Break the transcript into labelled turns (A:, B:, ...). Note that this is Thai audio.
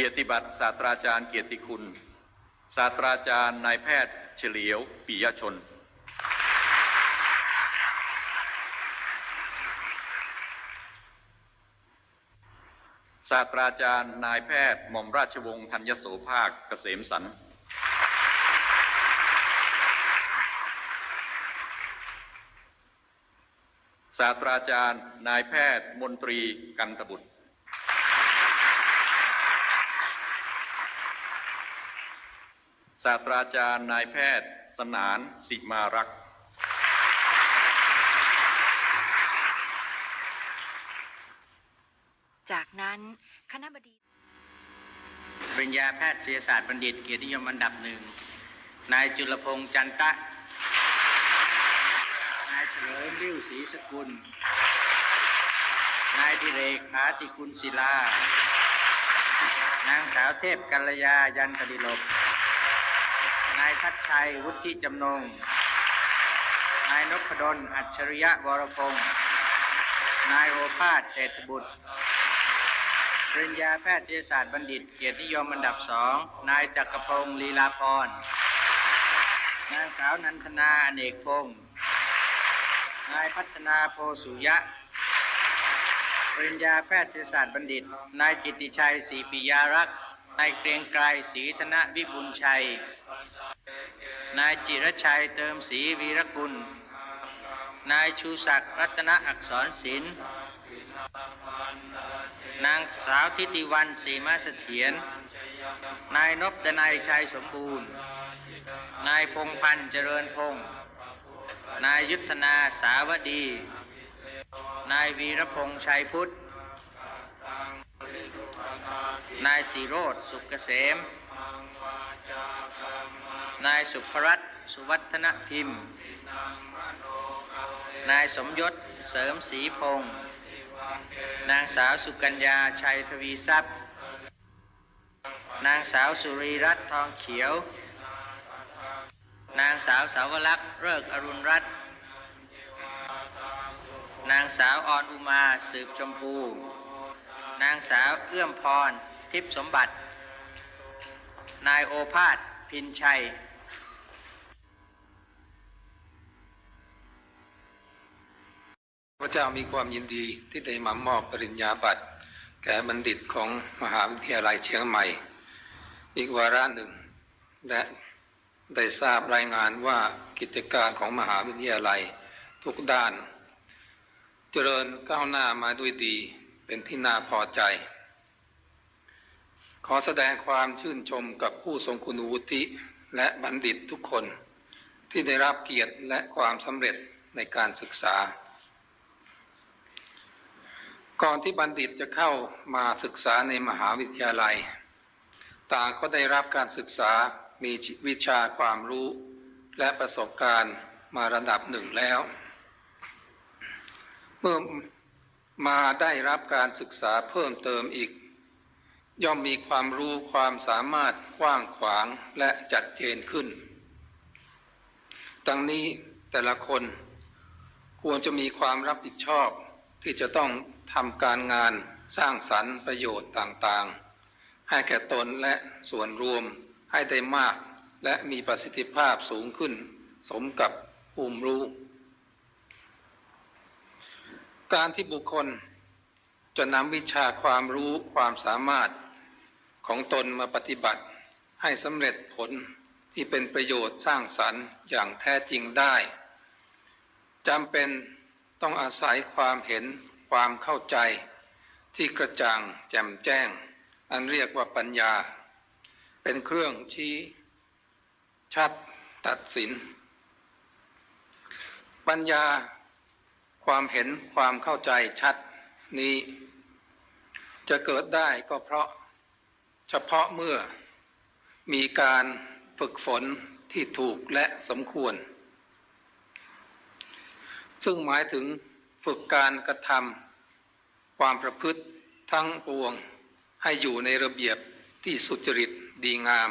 A: กียรติบัตรศาสตราจารย์เกียรติคุณ ศาสตราจารย์นายแพทย์เฉลียวปิยชน ศาสตราจารย์นายแพทย์หม่อมราชวงศ์ธัญโสภาคเกษมสันศาสตราจารย์นายแพทย์มนตรีกันตบุตร ศาสตราจารย์นายแพทย์ สนานสิมารักษ์
B: จากนั้นคณะบดี
C: ปริญญาแพทยศาสตร์บัณฑิต เกียรตินิยมอันดับหนึ่ง นายจุลพงษ์จันตะ นายเฉลิมริ้วศรีสกุล นายดิเรกอาติกุลศิลา นางสาวเทพกัลยายันตดิลก นายทัดชัยวุฒิจำนง นายนพดลอัจฉริยะวรพงศ์นายโอภาสเศรษฐบุตรปริญญาแพทยศาสตร์บัณฑิต เกียรตินิยมอันดับสอง นายจักรพงศ์ลีลาพร นางสาวนันทนาอเนกพงศ์นายพัฒนาโพสุยะ ปริญญาแพทยศาสตร์บัณฑิต นายกิตติชัยศรีปิยารักษ์นายเกรียงไกรศรีธนวิบุญชัย นายจิรชัยเติมศรีวีรกุล นายชูศักดิ์รัตนอักษรศิลป์ นางสาวทิติวันศรีมาเสถียร นายนพดนัยชัยสมบูรณ์ นายพงพันธ์เจริญพงศ์ นายยุทธนาสาวดี นายวีรพงษ์ชัยพุทธ นายสีโรธสุกเกษม นายสุภรัตน์สุวัฒนพิมพ์ นายสมยศเสริมศรีพงศ์นางสาวสุกัญญาชัยทวีทรัพย์ นางสาวสุรีรัตน์ทองเขียว นางสาวสาวลักษณ์เลิกอรุณรัตน์นางสาวออนอุมาสืบชมพู นางสาวเอื้อมพรทิพย์สมบัติ นายโอภาสพินชัย
D: พระเจ้ามีความยินดีที่ได้มามอบปริญญาบัตร แก่บัณฑิตของมหาวิทยาลัยเชียงใหม่ อีกวาระหนึ่ง และได้ทราบรายงานว่ากิจการของมหาวิทยาลัยทุกด้าน เจริญก้าวหน้ามาด้วยดีเป็นที่น่าพอใจ ขอแสดงความชื่นชมกับผู้ทรงคุณวุฒิและบัณฑิตทุกคน ที่ได้รับเกียรติและความสำเร็จในการศึกษา ก่อนที่บัณฑิตจะเข้ามาศึกษาในมหาวิทยาลัย ต่างก็ได้รับการศึกษามีวิชาความรู้และประสบการณ์มาระดับหนึ่งแล้ว เมื่อมาได้รับการศึกษาเพิ่มเติมอีก ย่อมมีความรู้ความสามารถกว้างขวางและจัดเจนขึ้น ดังนี้แต่ละคนควรจะมีความรับผิดชอบที่จะต้องทำการงานสร้างสรรค์ประโยชน์ต่างๆ ให้แก่ตนและส่วนรวมให้ได้มาก และมีประสิทธิภาพสูงขึ้น สมกับภูมิรู้ การที่บุคคลจะนำวิชาความรู้ความสามารถ ของตนมาปฏิบัติ ให้สำเร็จผลที่เป็นประโยชน์สร้างสรรค์อย่างแท้จริงได้จำเป็นต้องอาศัยความเห็นความเข้าใจ ที่กระจ่างแจ่มแจ้ง อันเรียกว่าปัญญา เป็นเครื่องชี้ชัดตัดสิน ปัญญาความเห็นความเข้าใจชัดนี้ จะเกิดได้ก็เพราะ เฉพาะเมื่อมีการฝึกฝนที่ถูกและสมควร ซึ่งหมายถึงฝึกการกระทำความประพฤติทั้งปวงให้อยู่ในระเบียบที่สุจริตดีงาม